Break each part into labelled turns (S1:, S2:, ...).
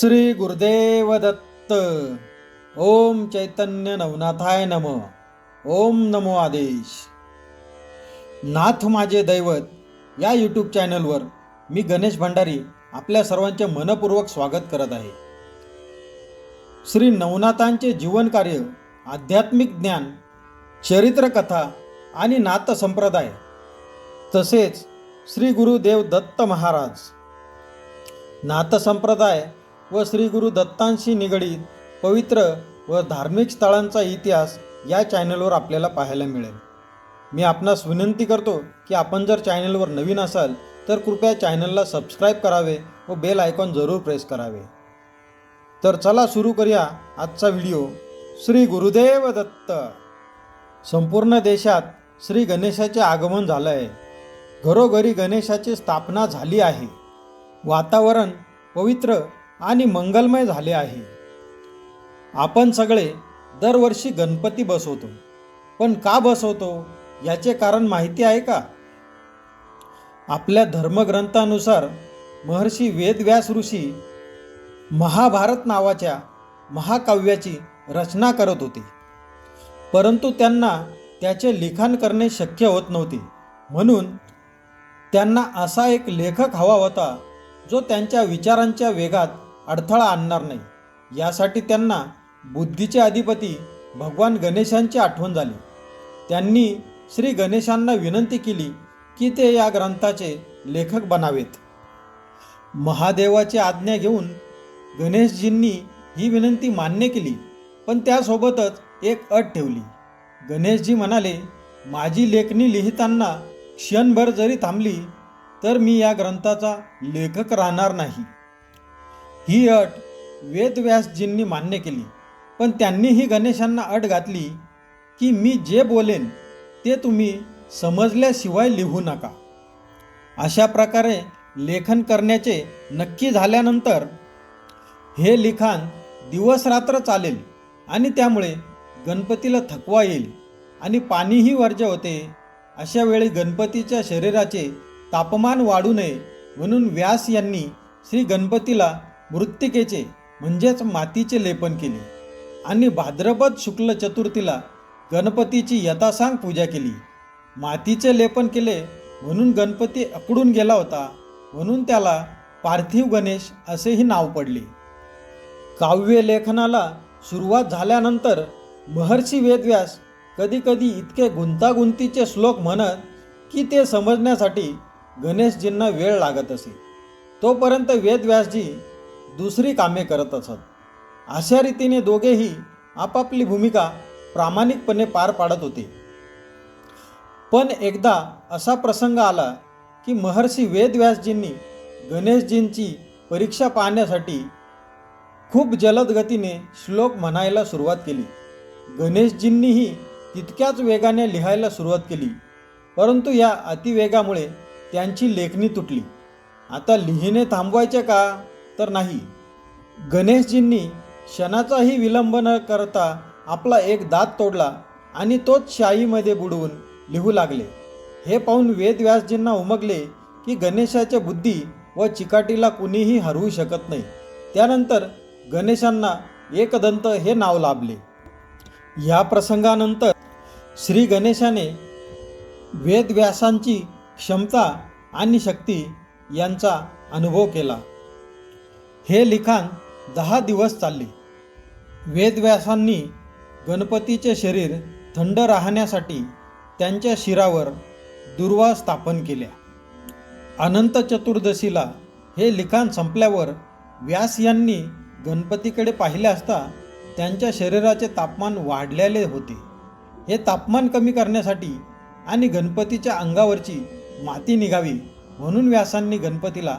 S1: श्री गुरुदेव दत्त. ओम चैतन्य नवनाथाय नम. ओम नमो आदेश. नाथ माझे दैवत या यूट्यूब चॅनलवर मी गणेश भंडारी आपल्या सर्वांचे मनपूर्वक स्वागत करत आहे. श्री नवनाथांचे जीवनकार्य आध्यात्मिक ज्ञान चरित्रकथा आणि नाथ संप्रदाय तसेच श्री गुरुदेव दत्त महाराज. नाथ संप्रदाय व श्री गुरु दत्तांशी निगडीत पवित्र व धार्मिक स्थळांचा इतिहास या चॅनलवर आपल्याला पाहायला मिळेल. मी आपणास विनंती करतो की आपण जर चॅनलवर नवीन असाल तर कृपया चॅनलला सबस्क्राईब करावे व बेल आयकॉन जरूर प्रेस करावे. तर चला सुरू करूया आजचा व्हिडिओ. श्री गुरुदेव दत्त. संपूर्ण देशात श्री गणेशाचे आगमन झालं आहे घरोघरी गणेशाची स्थापना झाली आहे. वातावरण पवित्र आणि मंगलमय झाले आहे. आपण सगळे दरवर्षी गणपती बसवतो. पण का बसवतो? याचे कारण माहिती आहे का? आपल्या धर्मग्रंथानुसार महर्षी वेदव्यास ऋषी महाभारत नावाच्या महाकाव्याची रचना करत होते. परंतु त्यांना त्याचे लिखाण करणे शक्य होत नव्हते. म्हणून त्यांना असा एक लेखक हवा होता जो त्यांच्या विचारांच्या वेगात अडथळा आणणार नाही. यासाठी त्यांना बुद्धीचे अधिपती भगवान गणेशांची आठवण झाली. त्यांनी श्री गणेशांना विनंती केली की ते या ग्रंथाचे लेखक बनावेत. महादेवाची आज्ञा घेऊन गणेशजींनी ही विनंती मान्य केली पण त्यासोबतच एक अट ठेवली. गणेशजी म्हणाले माझी लेखणी लिहिताना क्षणभर जरी थांबली तर मी या ग्रंथाचा लेखक राहणार नाही. ही अट वेदव्यासजींनी मान्य केली. पण त्यांनीही गणेशांना अट घातली की मी जे बोलेन ते तुम्ही समजल्याशिवाय लिहू नका. अशा प्रकारे लेखन करण्याचे नक्की झाल्यानंतर हे लिखाण दिवसरात्र चालेल आणि त्यामुळे गणपतीला थकवा येईल आणि पाणीही वर्ज्य होते. अशा वेळी गणपतीच्या शरीराचे तापमान वाढू नये म्हणून व्यास यांनी श्री गणपतीला मृत्तिकेचे म्हणजेच मातीचे लेपन केले. आणि भाद्रपद शुक्ल चतुर्थीला गणपतीची यथासांग पूजा केली. मातीचे लेपन केले म्हणून गणपती अकडून गेला होता म्हणून त्याला पार्थिव गणेश असेही नाव पडले. काव्य लेखनाला सुरुवात झाल्यानंतर महर्षी वेदव्यास कधीकधी इतके गुंतागुंतीचे श्लोक म्हणत की ते समजण्यासाठी गणेशजींना वेळ लागत असे. तोपर्यंत वेदव्यासजी दुसरी कामे करत असत. अशा रीतीने दोघेही आपापली भूमिका प्रामाणिकपणे पार पाडत होते. पण एकदा असा प्रसंग आला की महर्षी वेदव्यासजींनी गणेशजींची परीक्षा पाहण्यासाठी खूप जलद गतीने श्लोक म्हणायला सुरुवात केली. गणेशजींनीही तितक्याच वेगाने लिहायला सुरुवात केली. परंतु या अतिवेगामुळे त्यांची लेखणी तुटली. आता लिहिणे थांबवायचे का? तर नाही. गणेशजींनी क्षणाचाही विलंब न करता आपला एक दात तोडला आणि तोच शाईमध्ये बुडवून लिहू लागले. हे पाहून वेदव्यासजींना उमगले की गणेशाच्या बुद्धी व चिकाटीला कुणीही हरवू शकत नाही. त्यानंतर गणेशांना एकदंत हे नाव लाभले. या प्रसंगानंतर श्री गणेशाने वेदव्यासांची क्षमता आणि शक्ती यांचा अनुभव केला. हे लिखाण दहा दिवस चालले. वेदव्यासांनी गणपतीचे शरीर थंड राहण्यासाठी त्यांच्या शिरावर दुर्वा स्थापन केल्या. अनंत चतुर्दशीला हे लिखाण संपल्यावर व्यास यांनी गणपतीकडे पाहिले असता त्यांच्या शरीराचे तापमान वाढलेले होते. हे तापमान कमी करण्यासाठी आणि गणपतीच्या अंगावरची माती निघावी म्हणून व्यासांनी गणपतीला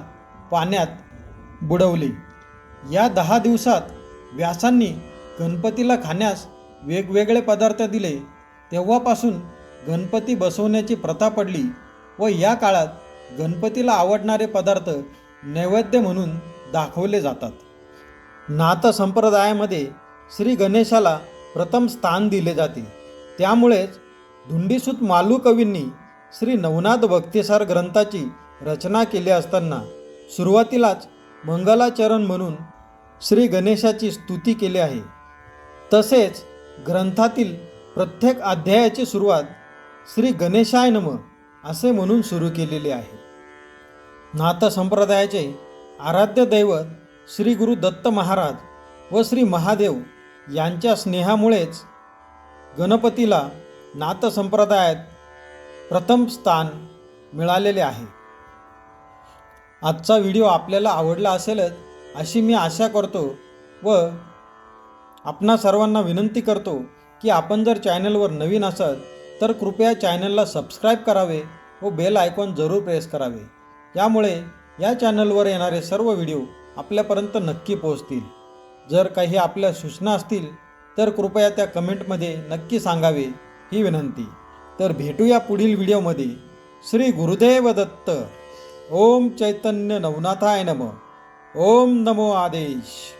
S1: पाण्यात बुडवले. या दहा दिवसात व्यासांनी गणपतीला खाण्यास वेगवेगळे पदार्थ दिले. तेव्हापासून गणपती बसवण्याची प्रथा पडली व या काळात गणपतीला आवडणारे पदार्थ नैवेद्य म्हणून दाखवले जातात. नाथ संप्रदायामध्ये श्री गणेशाला प्रथम स्थान दिले जाते. त्यामुळेच धुंडीसूत मालू कवींनी श्री नवनाथ भक्तिसार ग्रंथाची रचना केली असताना सुरुवातीलाच मंगलाचरण म्हणून श्री गणेशाची स्तुती केली आहे. तसेच ग्रंथातील प्रत्येक अध्यायाची सुरुवात श्री गणेशाय नम असे म्हणून सुरू केलेली आहे. नाथ संप्रदायाचे आराध्य दैवत श्री गुरु दत्त महाराज व श्री महादेव यांच्या स्नेहामुळेच गणपतीला नाथ संप्रदायात प्रथम स्थान मिळालेले आहे. आजचा व्हिडिओ आपल्याला आवडला असेलच अशी मी आशा करतो व आपणा सर्वांना विनंती करतो की आपण जर चॅनलवर नवीन असाल तर कृपया चॅनलला सबस्क्राईब करावे व बेल आयकॉन जरूर प्रेस करावे. यामुळे या चॅनलवर येणारे सर्व व्हिडिओ आपल्यापर्यंत नक्की पोहोचतील. जर काही आपल्या सूचना असतील तर कृपया त्या कमेंटमध्ये नक्की सांगावे ही विनंती. तर भेटूया पुढील व्हिडिओमध्ये. श्री गुरुदेव दत्त. ओम चैतन्य नवनाथाय नम। ओम नमो आदेश।